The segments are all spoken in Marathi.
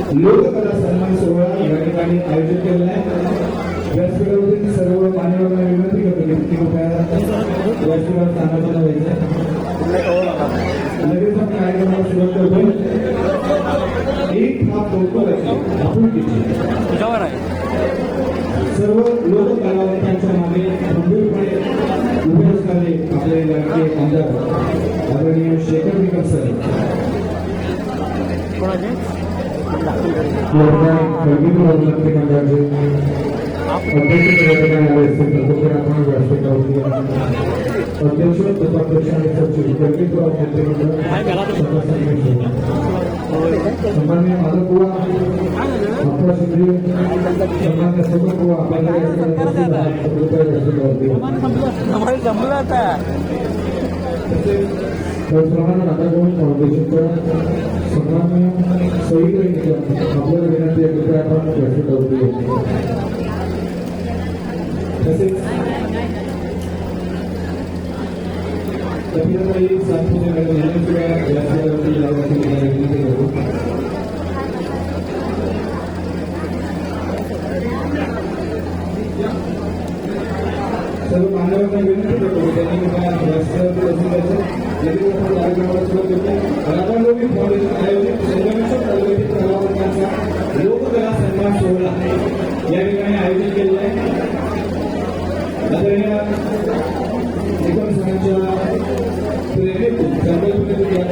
लोककला सन्मान सोहळा या ठिकाणी आयोजित केलेला आहे. व्यासपीठावरील सर्व मान्यवरांना विनंती करतो की किती रुपया व्यासपीठावर स्थानापन्न व्हायचं लगेच आपण कार्यक्रमाला सुरुवात करतोय. एक हा आपुलकीची. तुझ्यावर आहे. सर्व लोक कलावंतांच्या मागे गंभीरपणे उभे असणारे आपले लाडके आमदार आदरणीय शेखर निकम सर. कोणाचे मंत्रिमंडळाचे अध्यक्ष आले असतील तत्पर आपण व्यासपीठावरती अध्यक्ष उपाध्यक्ष आणि सचिव कर्तृत्व मंत्रिमंडळ सन्मान्य माधव बुवा आपला शिंदे सन्मान्य सोबत बुवा आपल्याला या ठिकाणी उपस्थित आहात. कृपया व्यासपीठावरती या. आम्हाला जमलं आता त्याचप्रमाणे नाटकभवन फाउंडेशनच्या सन्मान्य सहित आपल्याला विनंती आहे कृपया आपण व्यासपीठावरती या. तसेच कपिलताई सातपुते मॅडम व्यासपीठावरती यावरती विनंती करतो सर्व मान्यवरांना विनंती करतो त्यांनी कृपया जास्त बसून कार्यक्रमाला सुरुवात करतो राधानगरी फाउंडेशन आयोजित संगमेश्वर तालुक्यातील कलावंतांचा लोककला सन्मान सोहळा या ठिकाणी आयोजित केलेला आहे. आदरणीय संकल्पनेतून या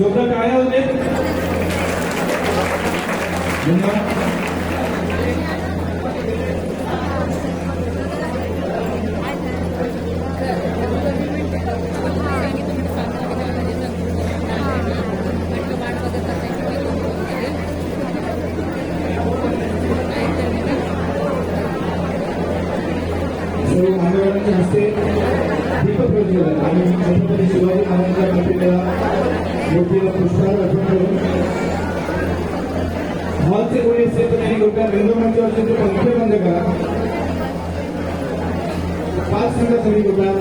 जोरदार टाळ्या होते. पाच मिनिटं तुम्ही कृपया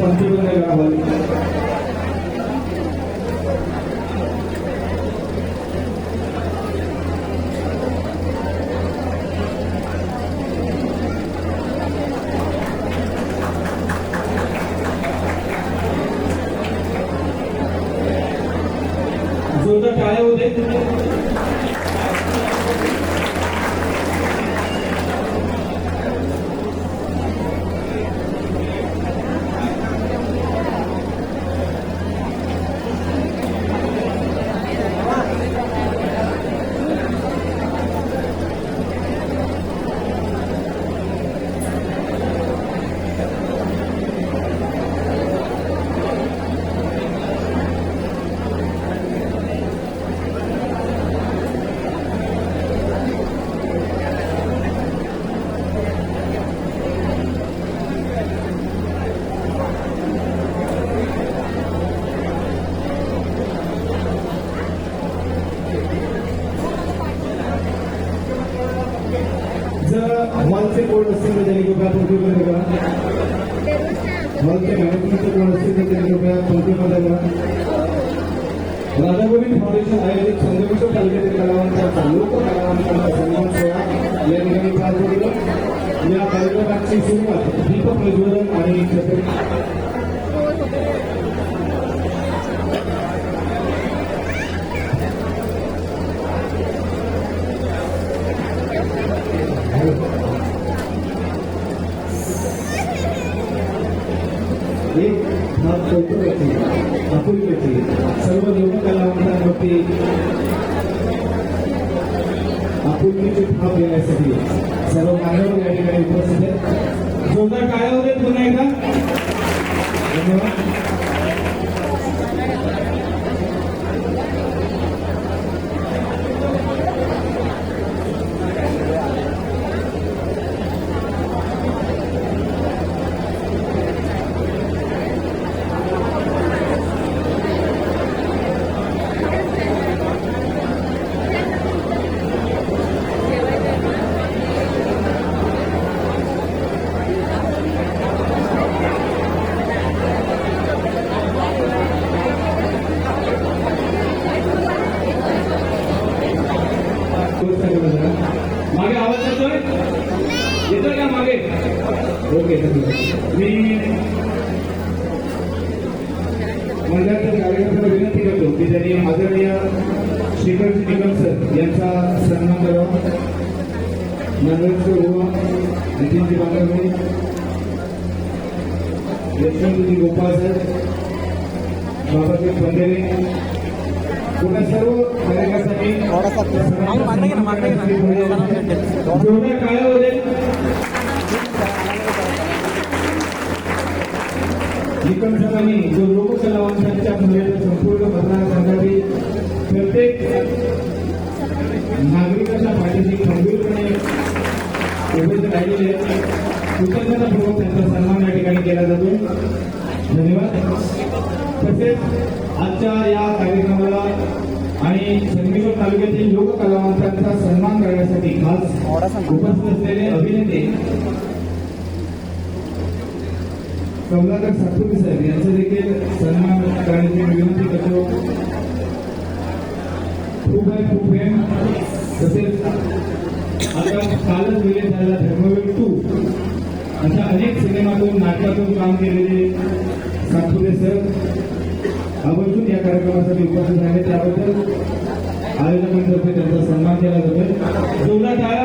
कोण असतील त्यांनी कृपया पंक्तीमध्ये करा हॉलचे मॅनेजमेंटचे कोण असतील तर त्यांनी कृपया पंक्तीमध्ये करा राधागोविंद फाउंडेशन आयोजित संगमेश्वर तालुक्यातील कलावंतांचा लोक कलावंतांचा सन्मान सोहळा या ठिकाणी पार पडला या कार्यक्रमाची सुरुवात दीप प्रज्वलन आणि छत्र आपुलकीची भाव देण्यासाठी सर्व मान्यवर या ठिकाणी उपस्थित आहेत. जोरदार काय होते पुन्हा एकदा. धन्यवाद. नांदेडचे उभा नितीनजी बांगरणे यशवंतजी गोपाळ सर बाबासाहेब पंधेरे पुन्हा सर्व कार्यक्रमासाठी मागे मागे निकम जो संपूर्ण मतदारसंघातील प्रत्येक नागरिकाच्या पाठीशी खंबीरपणे उभे राहिलेले कृतज्ञतापूर्वक त्यांचा सन्मान या ठिकाणी केला जातो धन्यवाद तसेच आजच्या या कार्यक्रमाला आणि संगमेश्वर तालुक्यातील लोक कलावंतांचा सन्मान करण्यासाठी खास उपस्थित असलेले अभिनेते कमलाकर सातपुते साहेब यांचा देखील सन्मान करण्याची मी विनंती करतो खूप आहे खूप आहे तसेच आता कालच रिलीज झालेला धर्मवीर टू अशा अनेक सिनेमातून नाटकातून काम केलेले सातपुते सर. आवर्जून या कार्यक्रमासाठी उपस्थित झाले त्याबद्दल आयोजकांतर्फे त्यांचा सन्मान केला जातोय. जोरदार टाळ्या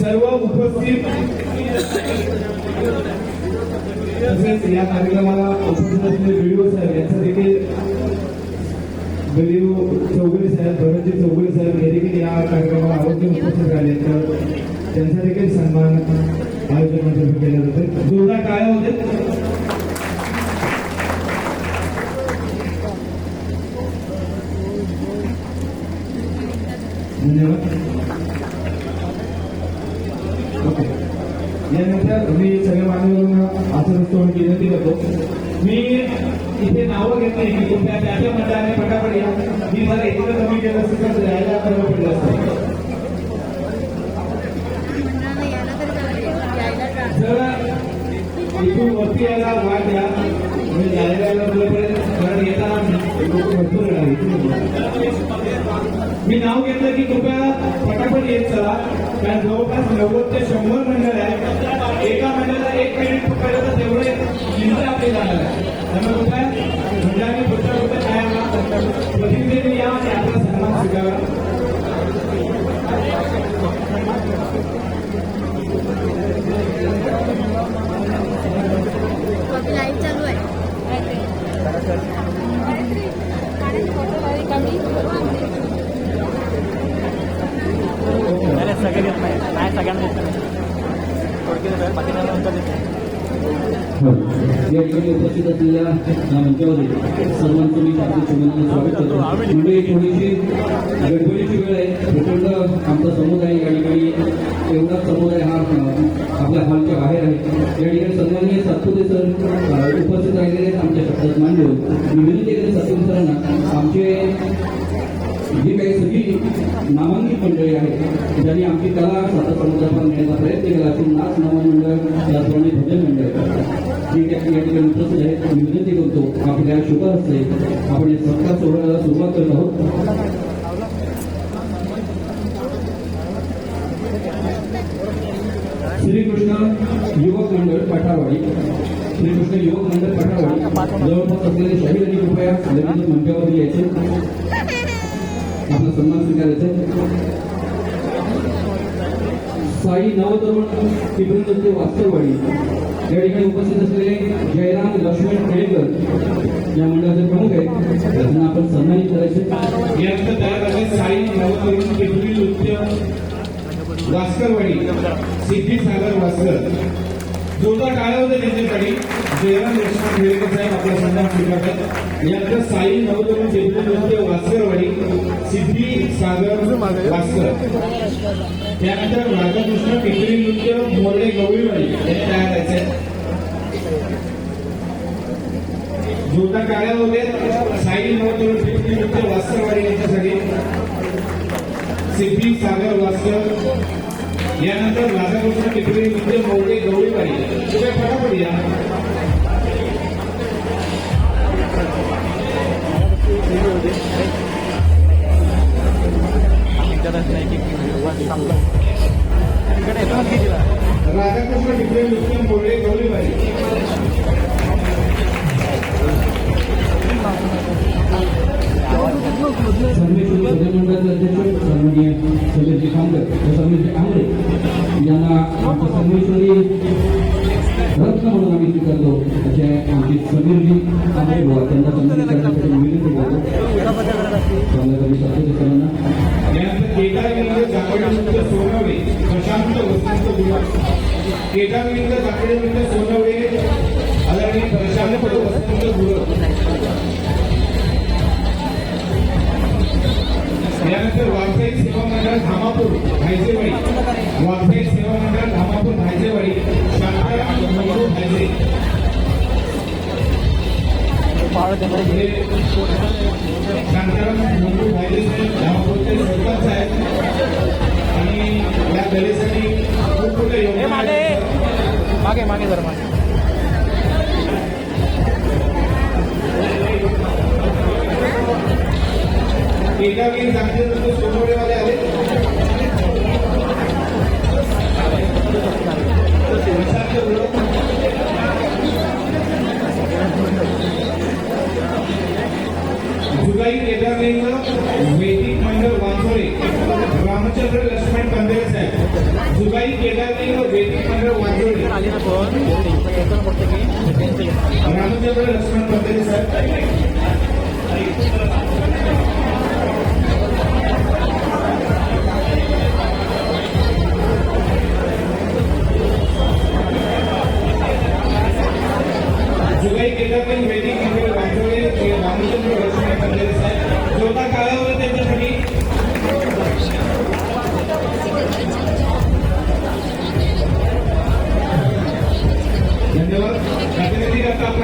सर्व उपस्थित. तसेच या कार्यक्रमाला उपस्थित असलेले व्हिडिओ साहेब यांचा देखील व्हिडिओ चौगुले साहेब भरतजी चौगुले साहेब हे देखील या कार्यक्रमाला आरोग्य उपस्थित झाले तर त्यांचा देखील सन्मान आयोजकांतर्फे केला जातो. जोरदार काय होते धन्यवाद. यानंतर मी सगळ्या मान्यवरांना आचरण विनंती करतो. मी इथे नावं घेत नाही की कुठल्या त्या त्या मंडळाने फटाफट या. मी जर एकत्र कमी केलं असतं तर यायला बरं पडलं असतं. जर इथून वरती यायला वाट द्या. म्हणजे जायला यायला बरोबर कारण येताना मी नाव घेतलं की कृपया फटाफट येत चला. कारण जवळपास नव्वद ते शंभर मंडळ आहे. एका मंडळाला एक मिनिट पकडलं तर तेवढे चिंता आपली जाणार आहे त्यामुळे कृपया मंडळाने पुढच्या पुढच्या काय आला प्रतिनिधींनी या आणि आपला सन्मान स्वीकारा. या ठिकाणी उपस्थित असलेल्या सर्वांचं मी हार्दिक स्वागत करतो म्हणजे थोडीशी गडबडीची वेळ आहे प्रचंड आमचा समुदाय या ठिकाणी एवढा समुदाय हा आपल्या हॉलच्या बाहेर आहे या ठिकाणी सन्माननीय सातपुते सर उपस्थित राहिलेले आमच्या शब्दात मांडून मी विनंती सातपुते सरांना आमचे जी काही सगळी नामांकित मंडळी आहेत ज्यांनी आमची कला स्वतः नेण्याचा प्रयत्न केला असून नाच नामन मंडळ त्याचप्रमाणे भजन मंडळ जी त्या ठिकाणी उपस्थित आहेत मी विनंती करतो आपल्या शुभ हस्ते आपण या सत्कार सोहळ्याला सुरुवात करत आहोत. श्रीकृष्ण युवक मंडळ पठावाडी श्रीकृष्ण युवक मंडळ पठावाडी जवळपास असलेले शाहीर आणि कृपया मंडळावर यायचे. आपला सन्मान स्वीकारायचा साई नवतरुण टिपणीचे वास्तववाडी या ठिकाणी उपस्थित असलेले जयराम लक्ष्मण खेळकर या मंडळाचे प्रमुख आहेत. त्यांना आपण सन्मानित करायचे यानंतर तयार आहे साई नवतरुण टिपरी नृत्य. वास्करवाडी सिद्धी सागर वास्कर जोरदार टाळ्या होते त्यांच्यासाठी जयराम लक्ष्मण खेडेकर साहेब आपला सन्मान स्वीकारतात यानंतर साई नवतरुण टिपरी नृत्य वास्करवाडी सिद्धी सागर वास्कर त्यानंतर राधाकृष्ण टिपरी नृत्य मोरडे गवळीवाडी. हे तयार करायचे जोरदार टाळ्या होते साई नवतरुण टिपरी नृत्य वास्करवाडी यांच्यासाठी. सिद्धी सागर वास्कर यानंतर राधाकृष्ण टिपरी नृत्य मोरडे गवळीवाडी तुम्ही फटाफट या. नाही राधाकृष्ण टिपरी नृत्य मोरडे गवळीवाडी यांना आमच्या रत्न म्हणून आम्ही स्वीकारतो असे आमचे समीरजी आंगळे बुवा त्यांना सन्मानित करण्यासाठी विनंती करतो विरुद्ध विरुद्ध प्रशांत वसंत व्यावसायिक सेवा मंडळ धामापूर भायजेवाडी शांताराम मंगळू भायजे शांताराम मंगळू भायजे साहेब धामापूरचे सरपंच आहेत. आणि या खूप मोठं योगदान मागे. मागे जरा मागे.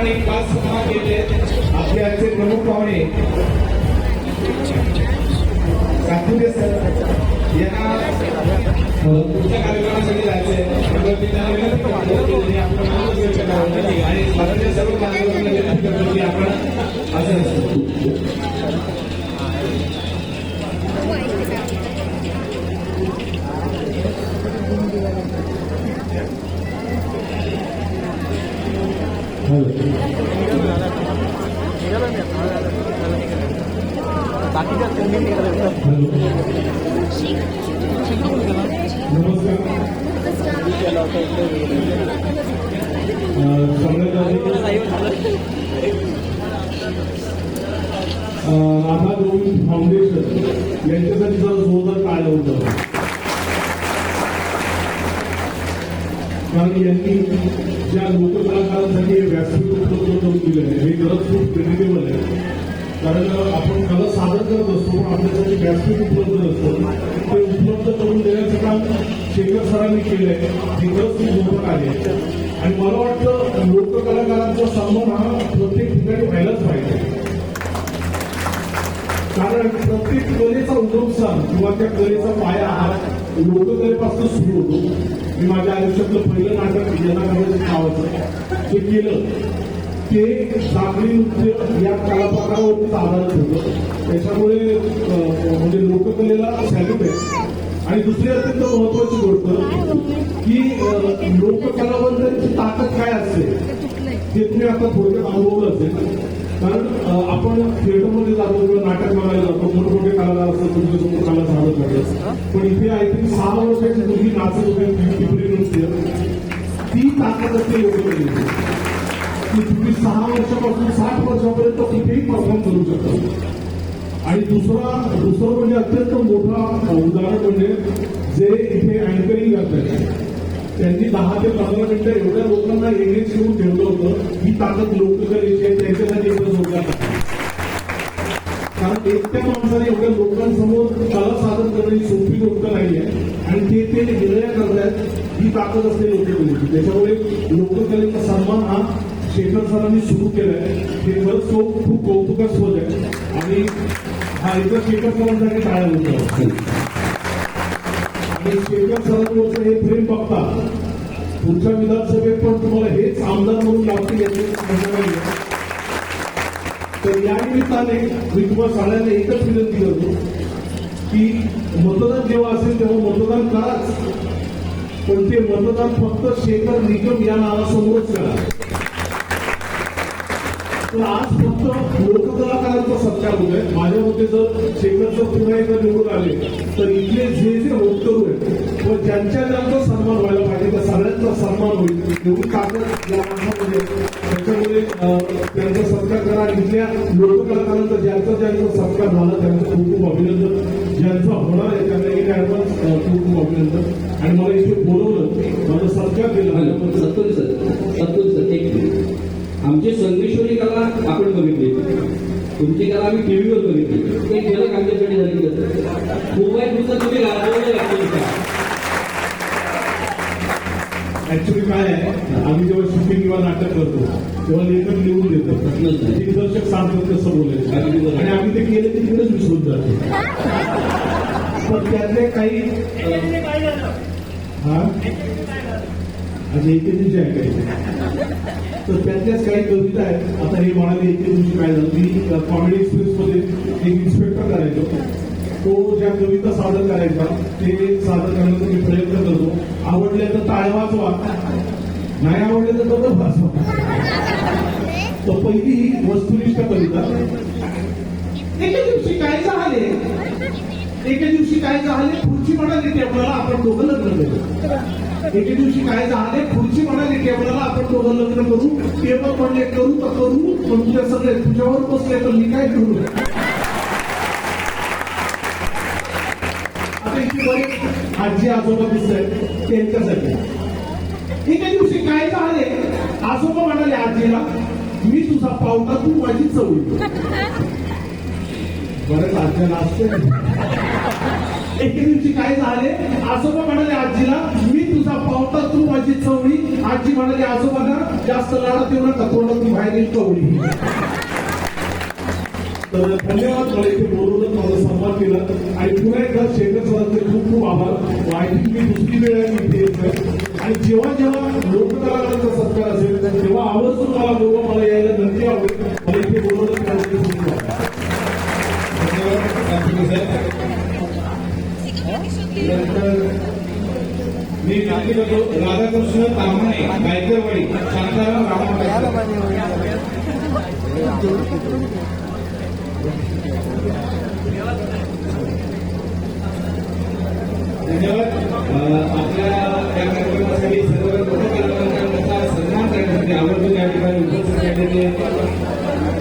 ठिकाणी खास आपण एक पाच सन्मान घेतले आपले आजचे प्रमुख पाहुणे. सातपुते सर. यांना पुढच्या कार्यक्रमासाठी जायचे आणि सर्व मान्यवरांना विनंती करतो की आपण असं. असतो मी आता. बाकीच्या तुम्ही निघालो आधार गोविंद फाउंडेशन यांच्यासाठी जरा जोरदार काय होतं कारण यांनी ज्या लोककलाकारांसाठी व्यासपीठ उपलब्ध करून दिलं आहे हे खरंच खूप क्रेडिटेबल आहे. कारण आपण कला सादर करत असतो पण आपल्यासाठी व्यासपीठ उपलब्ध नसतं. ते उपलब्ध करून देण्याचं काम शेखर सरांनी केलंय. हे खरंच खूप मोठं कार्य आहे. आणि मला वाटतं लोककलाकारांचा सन्मान हा प्रत्येक ठिकाणी व्हायलाच पाहिजे. कारण प्रत्येक कलेचा उगमस्थान किंवा त्या कलेचा पाया हा लोककलेपासून सुरू होतो. मी माझ्या आयुष्यातलं पहिलं नाटक यांना नावाचं जे केलं. ते सागरी नृत्य या कलाप्रकारावरतीच आधारित होतं. त्याच्यामुळे म्हणजे लोककलेला सॅल्यूट आहे आणि दुसरी अत्यंत महत्वाची गोष्ट की अं, लोककलाबद्दलची ताकद काय असते? ते तुम्ही आता थोडक्यात अनुभवलं असेल. कारण आपण थिएटरमध्ये जातो किंवा नाटक बघायला जातो मोठमोठे कलाकार असतात तुमच्यासमोर कला सादर करतात पण इथे आय थिंक सहा वर्षाची मुलगी नाचत होते टिपरी नृत्य. ती ताकद असते योग्य की तुम्ही सहा वर्षापासून साठ वर्षापर्यंत कुठेही परफॉर्म करू शकता. आणि दुसरा दुसरं म्हणजे अत्यंत मोठा उदाहरण म्हणजे जे इथे अँकरिंग करतात त्यांनी दहा ते पंधरा मिनिटं एवढ्या लोकांना एंगेज करून ठेवलं होतं. ही ताकद लोककलेची आहे त्यांच्यासाठी एवढं जोरदार कारण एकट्या माणसाने एवढ्या लोकांसमोर कला सादर करणं ही सोपी गोष्ट नाही आहे. आणि ते ते निर्णय करतायत ही ताकद असते लोककलेची त्याच्यामुळे लोककलेचा सन्मान हा शेखर सरांनी सुरू केलाय. हे खरंच तो खूप कौतुकास्पद आहे. आणि हा एकदा शेखर सरांसाठी टाळ्या होतो आणि शेखर सरांवरचं हे प्रेम बघता पुढच्या विधानसभेत पण तुम्हाला हेच आमदार म्हणून लागतील याची तर या निमित्ताने मी तुम्हाला सगळ्यांना एकच विनंती करतो की मतदान जेव्हा असेल तेव्हा मतदान कराच. पण ते मतदान फक्त शेखर निगम या नावासमोरच करा. तर आज फक्त लोककलाकारांचा सत्कार होत आहे माझ्या मते जर शेखरचं पुन्हा एकदा निवडून आले तर इथले जे जे होतकरू आहेत व ज्यांच्या ज्यांचा सन्मान व्हायला पाहिजे त्या सगळ्यांचा सन्मान होईल एवढी ताकद या माणसामध्ये त्याच्यामुळे त्यांचा सत्कार करा इथल्या लोककलाकारांचा ज्यांचा ज्यांचा सत्कार झाला त्यांचं खूप खूप अभिनंदन. ज्यांचं होणार आहे त्यांना एक खूप खूप अभिनंदन. आणि मला तुमची कला आम्ही टीव्हीवर बघितली. एक झलक आमच्याकडे झाली कसं मोबाईल नुसतं तुम्ही का? ऍक्च्युली काय आहे? आम्ही जेव्हा शूटिंग किंवा नाटक करतो तेव्हा लेखक लिहून देतो. दिग्दर्शक सांगतात कसं बोलायचं. आणि आम्ही ते केलं की तिकडेच विसरून जातो. पण त्यातले काही हा? आणि एके दिवशी आहे काही तर त्यातल्याच काही कविता आहेत. आता हे म्हणाले एके दिवशी काय झालं? मी कॉमेडी एक्सप्रेस मध्ये एक इन्स्पेक्टर करायचो. तो ज्या कविता सादर करायचा ते सादर करण्याचा मी प्रयत्न करतो. आवडले तर टाळ्या वाजवा नाही आवडले तर बरोबर वाजवा तर पहिली ही वस्तुनिष्ठ कविता. एके दिवशी काय झाले? एके दिवशी काय झाले? पुढची म्हणाली ते आपल्याला आपण दोघं लग्न करू एके दिवशी काय झाले खुर्ची म्हणाली टेबलाला आपण दोघं लग्न करू? टेबल म्हणले करू तर करू. पण तुझ्या सगळे तुझ्यावर बसले तर मी काय करू? आता इथे बरेच आजी आजोबा दिसत त्यांच्यासाठी एके दिवशी काय झाले? आजोबा म्हणाले आजीला मी तुझा पावटा तू माझी चवळी बरेच आजीला असते एके दिवशी काय झाले? आजोबा म्हणाले आजीला मी तुझा पावटा तू माझी चवळी. आजी म्हणाली आजोबांना जास्त लाडत येऊ नका तोंडातून बाहेर कवळी तर धन्यवाद मला इथे बोलवलं माझा सन्मान केला. आणि पुन्हा एकदा शेखर सरांचे खूप खूप आभार. मी दुसरी वेळ इथे आणि जेव्हा जेव्हा लोककलाकारांचा सत्कार असेल तेव्हा आवर्जून मला बोलवा मला यायला नक्की आवडेल. मला इथे बोलवलं. धन्यवाद. नंतर मी विनंती करतो राधाकृष्ण तामाणे गायकरवाडी शांताराम धन्यवाद आपल्या या कार्यक्रमासाठी सर्व कलाकारांचा सन्मान करण्यासाठी आवर्जून या ठिकाणी उपस्थित राहिलेले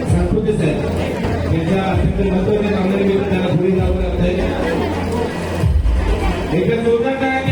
सातपुते साहेब यांच्या अत्यंत महत्त्वाच्या कामगिरीबद्दल त्यांना पुढे जावं लागतंय. एकदा जोरदार टाळ्यांनी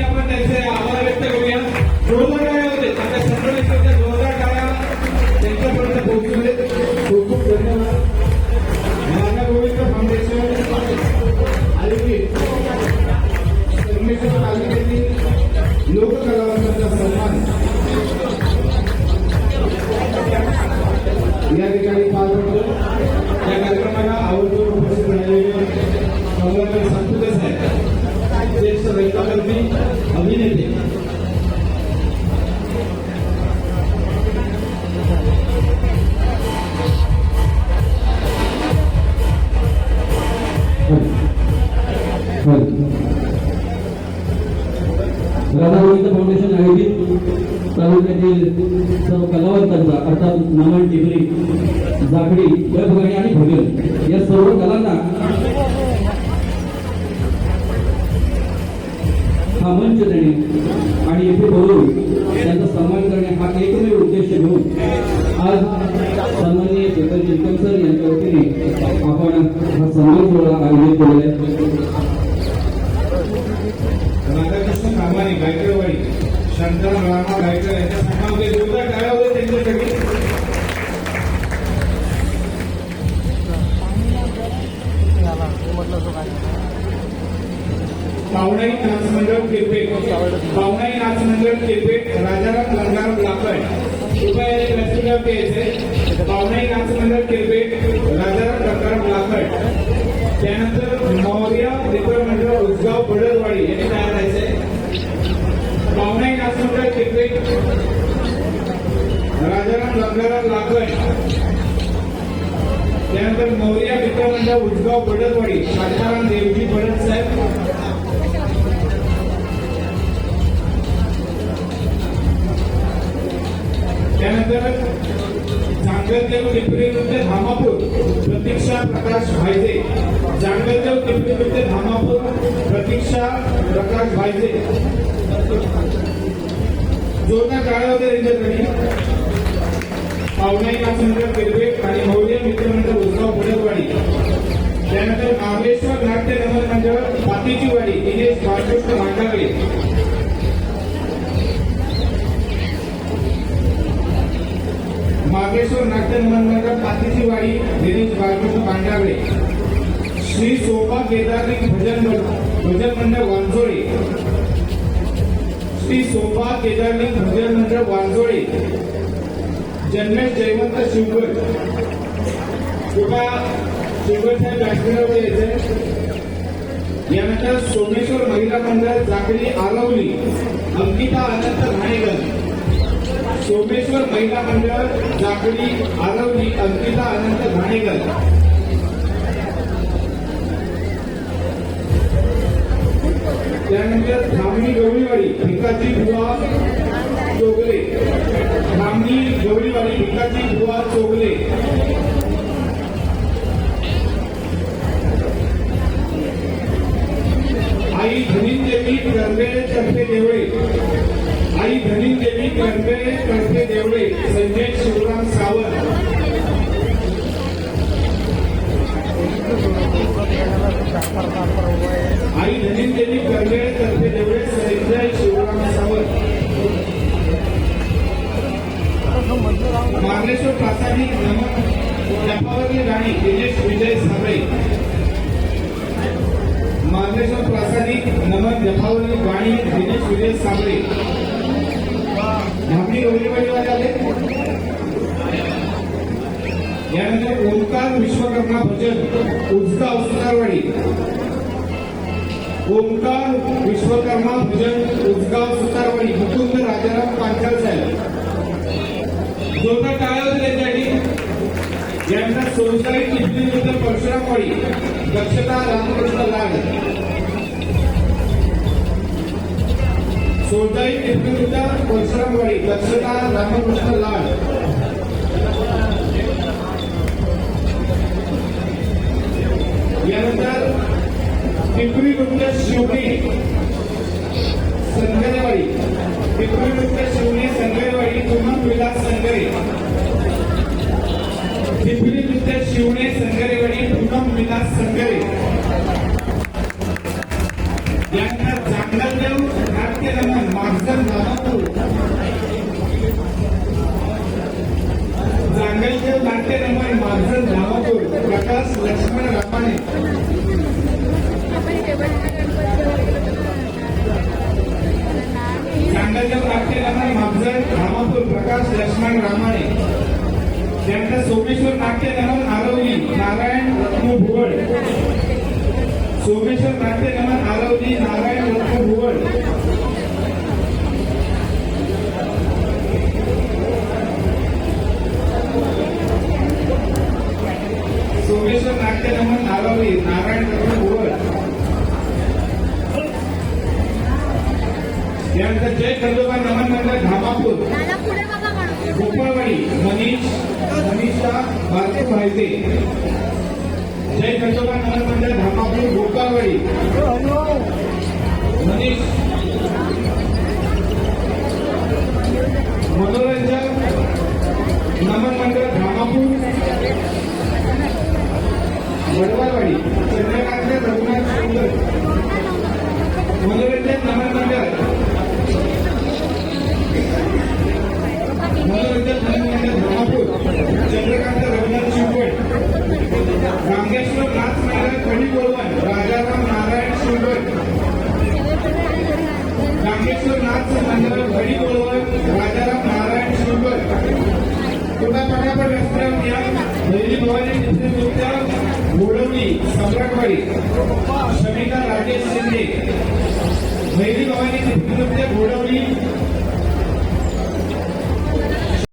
जाखडी गडबगाडी आणि भजन या सर्व कलांना हा मंच देणे आणि येथे बोलून त्यांचा सन्मान करणे हा एकमेव उद्देश घेऊन आज सन्माननीय चेतन चिंतन सर यांच्या वतीने आपण हा सन्मान सोहळा आयोजित केलेला आहे. राधाकृष्ण कामाने गायकरवाडी शांताराम रामा गायकर यांच्या सन्मानामध्ये जोरदार टाळ्या त्यांच्यासाठी? पावनाई नाच मंडळ केपेट पावनाई नाच मंडळ केपेट राजाराम गंगाराम लाकड कृपया एक व्यासपीठावर यायचे पावनाई नाच मंडळ केपेट राजाराम गंगाराम लाकड त्यानंतर मौर्य मित्र मंडळ उजगाव बडरवाडी यांनी तयार राहायचे. पावनाई नाच मंडळ केपेट राजाराम गंगाराम लाकड त्यानंतर मौर्या मित्रमंडळ उजगाव बडरवाडी शांताराम देवजी बडत साहेब. त्यानंतर जांगलदेव टिपरी विरुद्ध म्हणजे धामापूर. प्रतीक्षा प्रकाश भाईजे. जांगलदेव टिपरी विरुद्ध म्हणजे धामापूर. प्रतीक्षा प्रकाश भाईजे. जोरदार टाळ्या होते त्यांच्यासाठी पावनाई नाचमंडळ किरवेट आणि मौर्य मित्रमंडळ उजगाव पुढेवाडी त्यानंतर नागेश्वर नाट्य नमन मंडळ पातीची वाडी दिनेश बाळकृष्ण मांडावे मागेश्वर नाट्य नमन मंडळ पातीची वाडी दिनेश बाळकृष्ण मांडागळे श्री शोभा केदारलिंग भजन भजन मंडळ वांजोळे. श्री शोभा केदारलिंग भजन मंडळ वांजोळे. जन्मेश जयवंत शिवगड. कृपया शिवगड साहेब व्यासपीठावर यायचे यानंतर सोमेश्वर महिला मंडळ जाकरी आलवली अंकिता अनंत घाणेकर सोमेश्वर महिला मंडळ जाकडी आरवली अंकिता अनंत घाणेकर त्यानंतर धामणी गवळीवाडी भिकाजी बुवा चोगले. धामणी गवळीवाडी भिकाजी बुवा चोगले. आई धनीदेवी कर्वे तर्फे देवळे. कर्वे तर्फे देवळे संजय शिवराम सावंत. आई धनीदेवी कर्वे तर्फे देवळे संजय शिवराम सावंत. मार्लेश्वर प्रासादिक नमन राणी दिनेश विजय साबळे मार्लेश्वर प्रासादिक नमन जपावरली वाणी दिनेश विजय साबळे धामणी गौरीवाडीवाले आले यानंतर ओंकार विश्वकर्मा भजन उजता सुतारवाडी ओंकार विश्वकर्मा भजन उजगाव सुतारवाडी मुकुंद राजाराम पांचाळ साहेब. जोरदार टाळ्या होते त्यांच्यासाठी यांचा सोनसाई चिखली परशुरामवाडी दक्षता रामकृष्ण लाड. कोणताही चिखली विरुद्ध दक्षता रामकृष्ण लाड. यानंतर पिंपरी विरुद्ध शिवणी संगरेवाडी पिंपरी विरुद्ध शिवणी संगरेवाडी पूनम विलास संगरे पिंपरी विरुद्ध शिवणे संगरेवाडी पूनम विलास संगरे यानंतर चांगलदेव नाट्य रमण मागजन धामापूर चांगलदेव प्रकाश लक्ष्मण रामाने चांगलदेव नाट्य रमण मागजन प्रकाश लक्ष्मण रामाने त्यानंतर सोमेश्वर नाट्य आरवली नारायण रत्न सोमेश्वर नाट्य आरवली नारायण रत्न सोमेश्वर नाट्य रमण आरवली नारायण रत्न भुवड यानंतर जय खंडोबा नमन मंडळ धामापूर गोपाळवाडी मनीष मनीषा भारती भायते जय खंडोबा नमन मंडळ धामापूर गोपाळवाडी. मनीष